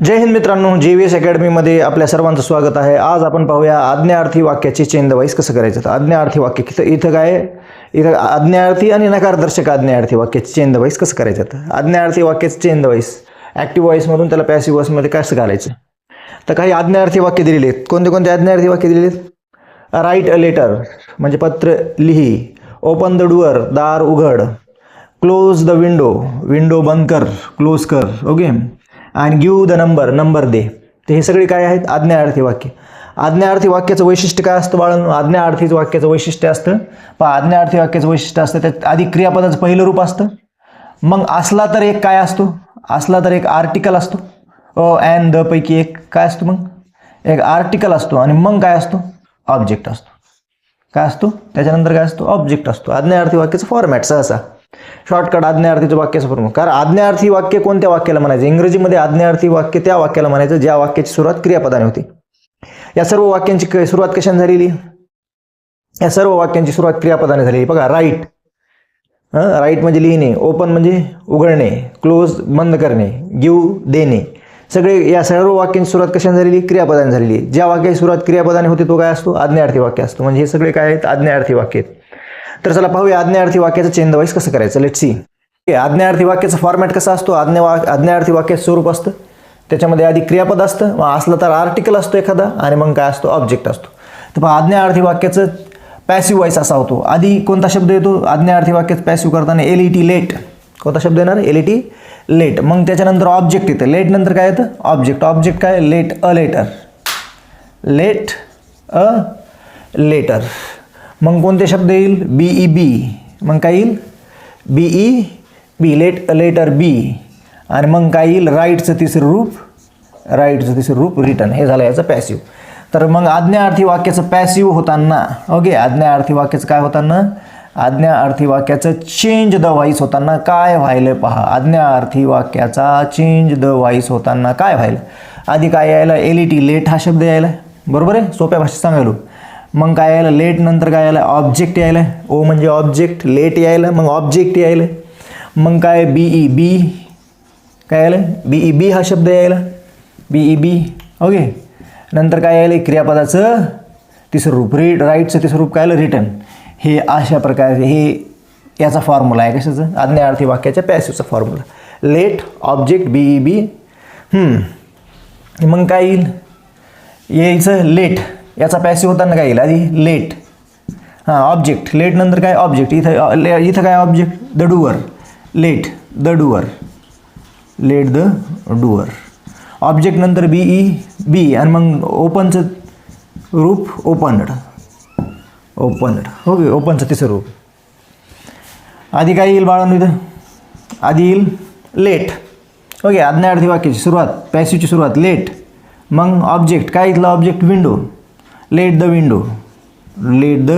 जय हिंद मित्रांनो जे V S अकॅडमीमध्ये आपल्या सर्वांचं स्वागत आहे. आज आपण पाहूया आज्ञार्थी वाक्याचे चेंज वाईस कसं करायचं तर आज्ञार्थी वाक्य इथं इथं काय? आहे? इथं आज्ञार्थी आणि नकारदर्शक आज्ञार्थी वाक्याचे चेंज वाईस कसं करायचं तर? आज्ञार्थी वाक्याचे चेंज वाईस. ॲक्टिव्ह व्हॉईसमधून त्याला पॅसिव्ह व्हॉईसमध्ये कसं घालायचं? तर काही आज्ञार्थी वाक्य दिलेली आहेत. कोणते कोणते आज्ञार्थी वाक्य दिलेली आहेत? राईट अ लेटर म्हणजे पत्र लिही. ओपन द डुअर दार उघड. क्लोज द विंडो विंडो बंद कर क्लोज कर. ओके आणि गिव द नंबर नंबर दे. तर हे सगळे काय आहेत? आज्ञार्थी वाक्य. आज्ञार्थी वाक्याचं वैशिष्ट्य काय असतं बाळांनो? आज्ञार्थीचं वाक्याचं वैशिष्ट्य असतं. पहा आज्ञार्थी वाक्याचं वैशिष्ट्य असतं त्यात आधी क्रियापदाचं पहिलं रूप असतं. मग असला तर एक काय असतो? असला तर एक आर्टिकल असतो. अ अँड द पैकी एक काय असतो मग? एक आर्टिकल असतो आणि मग काय असतो? ऑब्जेक्ट असतो. काय असतो? त्याच्यानंतर काय असतो? ऑब्जेक्ट असतो. आज्ञार्थी वाक्याचं फॉर्मॅट सहसा. शॉर्टकट आज्ञार्थीचं वाक्य प्रमुख. कारण आज्ञार्थी वाक्य कोणत्या वाक्याला म्हणायचं? इंग्रजीमध्ये आज्ञार्थी वाक्य त्या वाक्याला म्हणायचं ज्या वाक्याची सुरुवात क्रियापदाने होती. या सर्व वाक्यांची क- सुरुवात कशाने झालेली? या सर्व वाक्यांची सुरुवात क्रियापदाने झालेली. बघा राईट राईट म्हणजे लिहिणे ओपन म्हणजे उघडणे क्लोज बंद करणे गिव देणे. सगळे या सर्व वाक्यांची सुरुवात कशाने झालेली? क्रियापदाने झालेली. ज्या वाक्याची सुरुवात क्रियापदाने होते तो काय असतो? आज्ञार्थी वाक्य असतो. म्हणजे हे सगळे काय आहेत? आज्ञार्थी वाक्य आहेत. तर चला पाहूया आज्ञार्थी वाक्याचं चेंज वाईस कसं करायचं? लेट सी आज्ञार्थी वाक्याचा फॉर्मॅट कसा असतो? आज्ञा वा आज्ञार्थी वाक्याचं स्वरूप असतं. त्याच्यामध्ये आधी क्रियापद असतं मग असलं तर आर्टिकल असतो एखादा आणि मग काय असतो? ऑब्जेक्ट असतो. तर पहा आज्ञार्थी वाक्याचं पॅसिव्ह वाईस असा होतो. आधी कोणता शब्द येतो? आज्ञार्थी वाक्यात पॅसिव्ह करताना एल ई टी लेट कोणता शब्द येणार? एल ई टी लेट मग त्याच्यानंतर ऑब्जेक्ट येतं. लेट नंतर काय येतं? ऑब्जेक्ट ऑब्जेक्ट काय? Let a letter let a letter मग कोणते शब्द येईल? बी ई बी मग काय येईल? B E be let letter be आणि मग काय येईल? राईटचं तिसरं रूप. राईटचं तिसरं रूप रिटर्न हे झालं याचं पॅसिव्ह तर मग आज्ञार्थी वाक्याचं पॅसिव्ह होताना ओके आज्ञार्थी वाक्याचं काय होताना? आज्ञार्थी वाक्याचं चेंज द व्हाईस होताना काय व्हायलं पहा. आज्ञार्थी वाक्याचा चेंज द व्हाईस होताना काय व्हायलं आधी काय यायला? एल ई टी लेट हा शब्द यायला. बरोबर आहे? सोप्या भाषेत सांगायलो. मग काय यायला? लेट नंतर काय यायला? ऑब्जेक्ट यायला. ओ म्हणजे ऑब्जेक्ट लेट यायला. मग ऑब्जेक्ट यायला. मग काय? बी ई बी काय यायला? बी ई बी हा शब्द यायला. बी ई बी ओके नंतर काय यायला? क्रियापदाचं तिसरं रूप. रीड राईटचं तिसरं रूप काय आलं? रिटर्न हे अशा प्रकारे हे याचा फॉर्म्युला आहे कशाचं? आज्ञार्थी वाक्याच्या पॅसिवचा formula let object B E be मग काय येईल? यायचं लेट याचा पॅसिव्ह होताना काय येईल आधी लेट हां ऑब्जेक्ट लेट नंतर काय ऑब्जेक्ट इथं ले- इथं काय object the door let the door let the door object नंतर बी ई बी आणि मग ओपनचं रूप ओपनड ओपनड ओके ओपनचं तिसरं रूप. आधी काय येईल बाळांनो इथं? आधी येईल लेट ओके हो आज्ञार्थी वाक्याची सुरुवात पॅसिवची सुरुवात लेट मग ऑब्जेक्ट काय इथलं object window let the window let the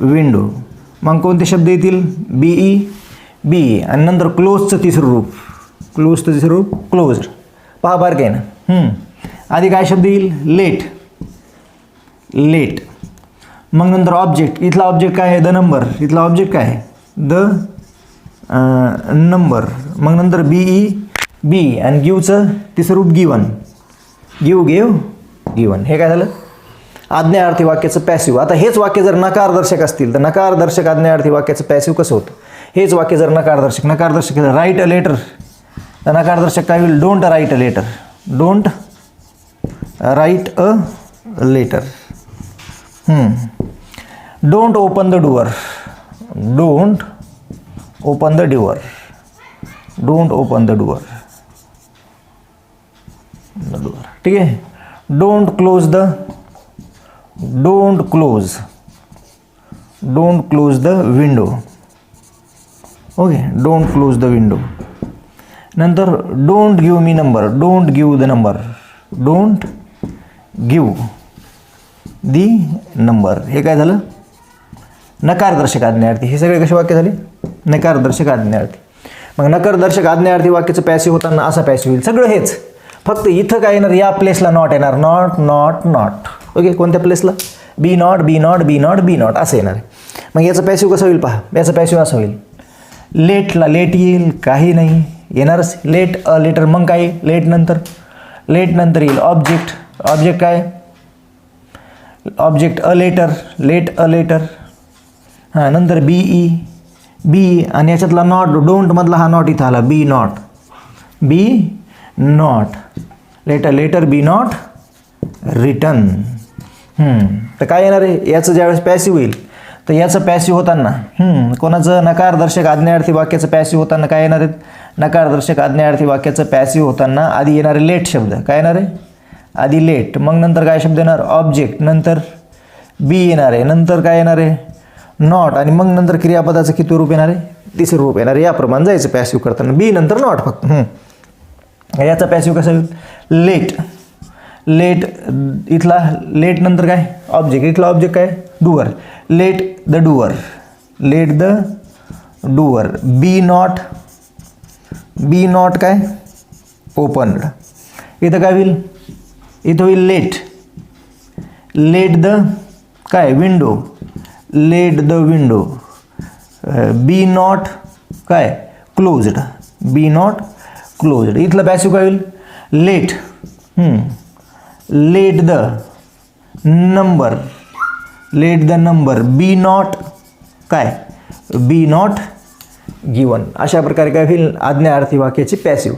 window मग कोणते शब्द येतील? बी ई बी आणि नंतर क्लोजचं तिसरं रूप. क्लोजचं तिसरं रूप. क्लोज्ड पहा बार काय ना. आधी काय शब्द येईल? लेट लेट मग नंतर ऑब्जेक्ट इथला ऑब्जेक्ट काय आहे? द नंबर इथला ऑब्जेक्ट काय आहे? द नंबर मग नंतर बी ई बी आणि गिवचं तिसरं रूप गिवन गिव गिव गिवन हे काय झालं? आज्ञार्थी वाक्याचं पॅसिव्ह आता हेच वाक्य जर नकारदर्शक असतील तर नकारदर्शक आज्ञार्थी वाक्याचं पॅसिव्ह कसं होतं? हेच वाक्य जर नकारदर्शक नकारदर्शक राईट अ लेटर तर नकारदर्शक काय होईल? Don't write a letter don't write a letter don't open the door don't open the door don't open the door the door ठीक आहे? Don't close the don't close don't close the window okay don't close the window नंतर don't give me number don't give the number don't give the number हे काय झालं? नकारदर्शक आज्ञार्थी. हे सगळे कसे वाक्य झाले? नकारदर्शक आज्ञार्थी. मग नकारदर्शक आज्ञार्थी वाक्याचं पॅसिव्ह होताना असा पॅसिव्ह होईल. सगळं हेच. फक्त इथं काय येणार? या प्लेसला नॉट येणार. नॉट नॉट नॉट ओके कोणत्या प्लेसला be not be not be not be not असं येणार आहे. मग याचं पॅसिव कसं होईल पहा. याचं पॅसिव असं होईल. लेटला लेट येईल काही नाही. येणारच. लेट अ लेटर मग काय? लेट नंतर. लेट नंतर येईल. ऑब्जेक्ट ऑब्जेक्ट काय? Object a letter let a letter हां नंतर बी ई बी आणि याच्यातला नॉट डोंटमधला हा नॉट इथं आला. Be not be not letter letter be not return तर काय येणार आहे? याचं ज्यावेळेस पॅसिव्ह होईल तर याचं पॅसिव्ह होताना कोणाचं नकारदर्शक आज्ञार्थी वाक्याचं पॅसिव्ह होताना काय येणार आहेत? नकारदर्शक आज्ञार्थी वाक्याचं पॅसिव्ह होताना आधी येणारे लेट शब्द काय येणार आहे? आधी लेट मग नंतर काय शब्द येणार? ऑब्जेक्ट नंतर बी येणार आहे नंतर काय येणार आहे? नॉट आणि मग नंतर क्रियापदाचं किती रूप येणार आहे? तिसरं रूप येणार आहे. याप्रमाणे जायचं पॅसिव्ह करताना बी नंतर नॉट फक्त याचा पॅसिव्ह कसा होईल? लेट लेट, इथला लेट नंतर काय? ऑब्जेक्ट इथला ऑब्जेक्ट काय? Door let the door let the door be not be not काय? ओपनड इथं काय होईल? इथं होईल लेट लेट द काय? Window let the window be not काय? क्लोज्ड बी नॉट क्लोज्ड इथलं पॅसिव काय होईल? Let let the number. Let the number. Be not काय? Be not given. अशा प्रकारे काय होईल? आज्ञार्थी वाक्याची पॅसिव